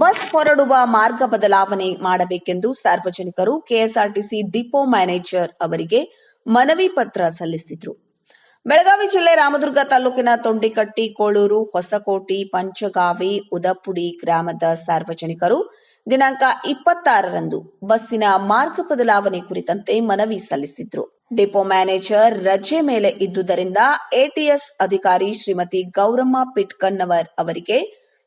Bus ಹೊರಡುವ ಮಾರ್ಗ ಬದಲಾವಣೆ ಮಾಡಬೇಕೆಂದು ಸಾರ್ವಜನಿಕರು ಕೆಎಸ್ಆರ್ಟಿಸಿ ಡಿಪೋ ಮ್ಯಾನೇಜರ್ ಅವರಿಗೆ ಮನವಿ ಪತ್ರ ಸಲ್ಲಿಸಿದ್ರು. ಬೆಳಗಾವಿ ಜಿಲ್ಲೆ ರಾಮದುರ್ಗ ತಾಲೂಕಿನ ತೊಂಡಿಕಟ್ಟಿ, ಕೋಳೂರು, ಹೊಸಕೋಟಿ, ಪಂಚಗಾವಿ ಉದಪುಡಿ ಗ್ರಾಮದ ಸಾರ್ವಜನಿಕರು ದಿನಾಂಕ ಇಪ್ಪತ್ತಾರರಂದು ಬಸ್ಸಿನ ಮಾರ್ಗ ಬದಲಾವಣೆ ಕುರಿತಂತೆ ಮನವಿ ಸಲ್ಲಿಸಿದ್ರು. ಡಿಪೋ ಮ್ಯಾನೇಜರ್ ರಜೆ ಮೇಲೆ ಇದ್ದುದರಿಂದ ಎಟಿಎಸ್ ಅಧಿಕಾರಿ ಶ್ರೀಮತಿ ಗೌರಮ್ಮ ಪಿಟ್ಕನ್ನವರ್ ಅವರಿಗೆ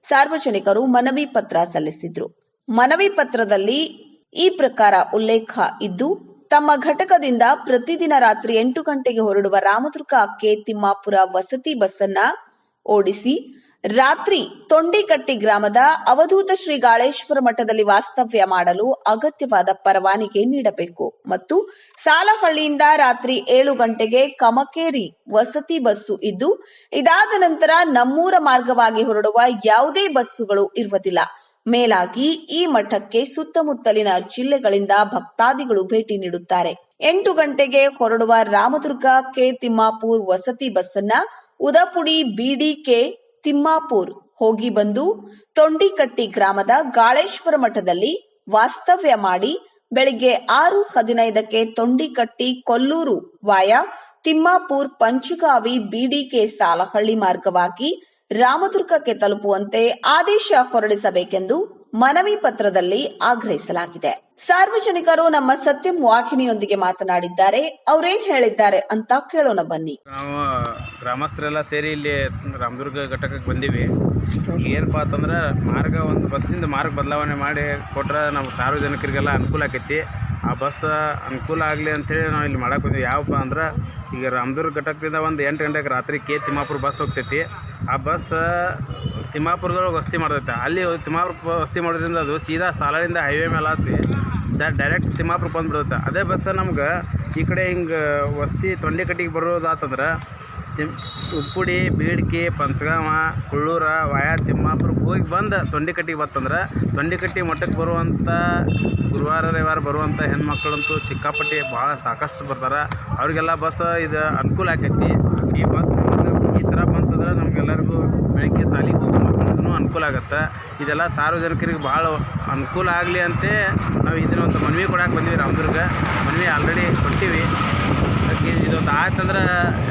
ಸಾರ್ವಜನಿಕರು ಮನವಿ ಪತ್ರ ಸಲ್ಲಿಸಿದ್ರು. ಮನವಿ ಪತ್ರದಲ್ಲಿ ಈ ಪ್ರಕಾರ ಉಲ್ಲೇಖ ಇದ್ದು, ತಮ್ಮ ಘಟಕದಿಂದ ಪ್ರತಿದಿನ ರಾತ್ರಿ ಎಂಟು ಗಂಟೆಗೆ ಹೊರಡುವ ರಾಮದುರ್ಗ ಅಕ್ಕೆ ತಿಮ್ಮಾಪುರ ವಸತಿ ಬಸ್ಸನ್ನ ಓಡಿಸಿ ರಾತ್ರಿ ತೊಂಡಿಕಟ್ಟಿ ಗ್ರಾಮದ ಅವಧೂತ ಶ್ರೀ ಗಾಳೇಶ್ವರ ಮಠದಲ್ಲಿ ವಾಸ್ತವ್ಯ ಮಾಡಲು ಅಗತ್ಯವಾದ ಪರವಾನಿಗೆ ನೀಡಬೇಕು ಮತ್ತು ಸಾಲಹಳ್ಳಿಯಿಂದ ರಾತ್ರಿ ಏಳು ಗಂಟೆಗೆ ಕಮಕೇರಿ ವಸತಿ ಬಸ್ಸು ಇದ್ದು, ಇದಾದ ನಂತರ ನಮ್ಮೂರ ಮಾರ್ಗವಾಗಿ ಹೊರಡುವ ಯಾವುದೇ ಬಸ್ಸುಗಳು ಇರುವುದಿಲ್ಲ. ಮೇಲಾಗಿ ಈ ಮಠಕ್ಕೆ ಸುತ್ತಮುತ್ತಲಿನ ಜಿಲ್ಲೆಗಳಿಂದ ಭಕ್ತಾದಿಗಳು ಭೇಟಿ ನೀಡುತ್ತಾರೆ. ಎಂಟು ಗಂಟೆಗೆ ಹೊರಡುವ ರಾಮದುರ್ಗ, ಕೆ ತಿಮ್ಮಾಪುರ್ ವಸತಿ ಬಸ್ಸನ್ನ ಉದಪುಡಿ ಬಿಡಿಕೆ ತಿಮ್ಮಾಪುರ್ ಹೋಗಿ ಬಂದು ತೊಂಡಿಕಟ್ಟಿ ಗ್ರಾಮದ ಗಾಳೇಶ್ವರ ಮಠದಲ್ಲಿ ವಾಸ್ತವ್ಯ ಮಾಡಿ ಬೆಳಿಗ್ಗೆ ಆರು ಹದಿನೈದಕ್ಕೆ ತೊಂಡಿಕಟ್ಟಿ ಕೊಲ್ಲೂರು ವಾಯ ತಿಮ್ಮಾಪುರ್ ಪಂಚಗಾವಿ ಬಿಡಿಕೆ ಸಾಲಹಳ್ಳಿ ಮಾರ್ಗವಾಗಿ ರಾಮದುರ್ಗಕ್ಕೆ ತಲುಪುವಂತೆ ಆದೇಶ ಹೊರಡಿಸಬೇಕೆಂದು ಮನವಿ ಪತ್ರದಲ್ಲಿ ಆಗ್ರಹಿಸಲಾಗಿದೆ. ಸಾರ್ವಜನಿಕರು ನಮ್ಮ ಸತ್ಯಂ ವಾಹಿನಿಯೊಂದಿಗೆ ಮಾತನಾಡಿದ್ದಾರೆ. ಅವ್ರೇನ್ ಹೇಳಿದ್ದಾರೆ ಅಂತ ಕೇಳೋಣ ಬನ್ನಿ. ನಾವು ಗ್ರಾಮಸ್ಥರೆಲ್ಲ ಸೇರಿ ಇಲ್ಲಿ ರಾಮದುರ್ಗ ಘಟಕಕ್ಕೆ ಬಂದೀವಿ. ಏನಪ್ಪಾ ಅಂತಂದ್ರೆ ಮಾರ್ಗ ಒಂದು ಬಸ್ಸಿಂದ ಮಾರ್ಗ ಬದಲಾವಣೆ ಮಾಡಿ ಕೊಟ್ರೆ ನಮ್ಮ ಸಾರ್ವಜನಿಕರಿಗೆಲ್ಲ ಅನುಕೂಲ ಆಕೈತಿ. ಆ ಬಸ್ ಅನುಕೂಲ ಆಗಲಿ ಅಂಥೇಳಿ ನಾವು ಇಲ್ಲಿ ಮಾಡಕ್ಕೆ ಬಂದಿವಿ. ಯಾವಪ್ಪ ಅಂದ್ರೆ ಈಗ ರಾಮದುರ್ಗ ಘಟಕದಿಂದ ಒಂದು ಎಂಟು ಗಂಟೆಗೆ ರಾತ್ರಿ ಕೆ ತಿಮ್ಮಾಪುರ ಬಸ್ ಹೋಗ್ತೈತಿ. ಆ ಬಸ್ ತಿಮ್ಮಾಪುರದೊಳಗೆ ವಸ್ತಿ ಮಾಡ್ತೈತೆ. ಅಲ್ಲಿ ತಿಮ್ಮಾಪುರ ವಸ್ತಿ ಮಾಡೋದ್ರಿಂದ ಅದು ಸೀದಾ ಸಾಲಾರಿಂದ ಹೈವೇ ಮೇಲೆ ಹಾಸಿ ಡೈರೆಕ್ಟ್ ತಿಮ್ಮಾಪುರ ಬಂದ್ಬಿಡುತ್ತೆ. ಅದೇ ಬಸ್ ನಮ್ಗೆ ಈ ಕಡೆ ಹಿಂಗೆ, ವಸ್ತಿ ತೊಂಡೆಕಟ್ಟಿಗೆ ಬರೋದಾತಂದ್ರೆ ತಿಮ್, ಉಪ್ಪುಡಿ, ಬೀಡ್ಕಿ, ಪಂಚಗಾಮ, ಕುಳ್ಳೂರ, ವಾಯ, ತಿಮ್ಮಾಪುರಕ್ಕೆ ಹೋಗಿ ಬಂದು ತೊಂಡೆಕಟ್ಟಿಗೆ ಬತ್ತಂದ್ರೆ ತೊಂಡೆಕಟ್ಟಿ ಮಠಕ್ಕೆ ಬರುವಂಥ ಗುರುವಾರ, ರವಿವಾರ ಬರುವಂಥ ಹೆಣ್ಮಕ್ಳಂತೂ ಸಿಕ್ಕಾಪಟ್ಟೆ ಭಾಳ ಸಾಕಷ್ಟು ಬರ್ತಾರೆ. ಅವರಿಗೆಲ್ಲ ಬಸ್ ಇದು ಅನುಕೂಲ ಆಕೈತಿ. ಈ ಬಸ್ ಅನುಕೂಲ ಆಗುತ್ತೆ. ಇದೆಲ್ಲ ಸಾರ್ವಜನಿಕರಿಗೆ ಭಾಳ ಅನುಕೂಲ ಆಗಲಿ ಅಂತ ನಾವು ಇದನ್ನ ಒಂದು ಮನವಿ ಕೊಡಕ್ಕೆ ಬಂದೀವಿ ರಾಮದುರ್ಗ. ಮನವಿ ಆಲ್ರೆಡಿ ಕೊಟ್ಟೀವಿ. ಅದಕ್ಕೆ ಇದೊಂದು ಆಯ್ತಂದ್ರೆ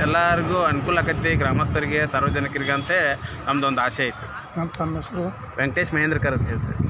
ಎಲ್ಲರಿಗೂ ಅನುಕೂಲ ಆಕೈತಿ ಗ್ರಾಮಸ್ಥರಿಗೆ ಸಾರ್ವಜನಿಕರಿಗೆ ಅಂತ ನಮ್ದೊಂದು ಆಸೆ ಐತಿ. ನಮ್ಮ ತಮ್ಮ ಹೆಸರು ವೆಂಕಟೇಶ್ ಮಹೇಂದ್ರಕರ್ ಅಂತ ಹೇಳ್ತಾರೆ.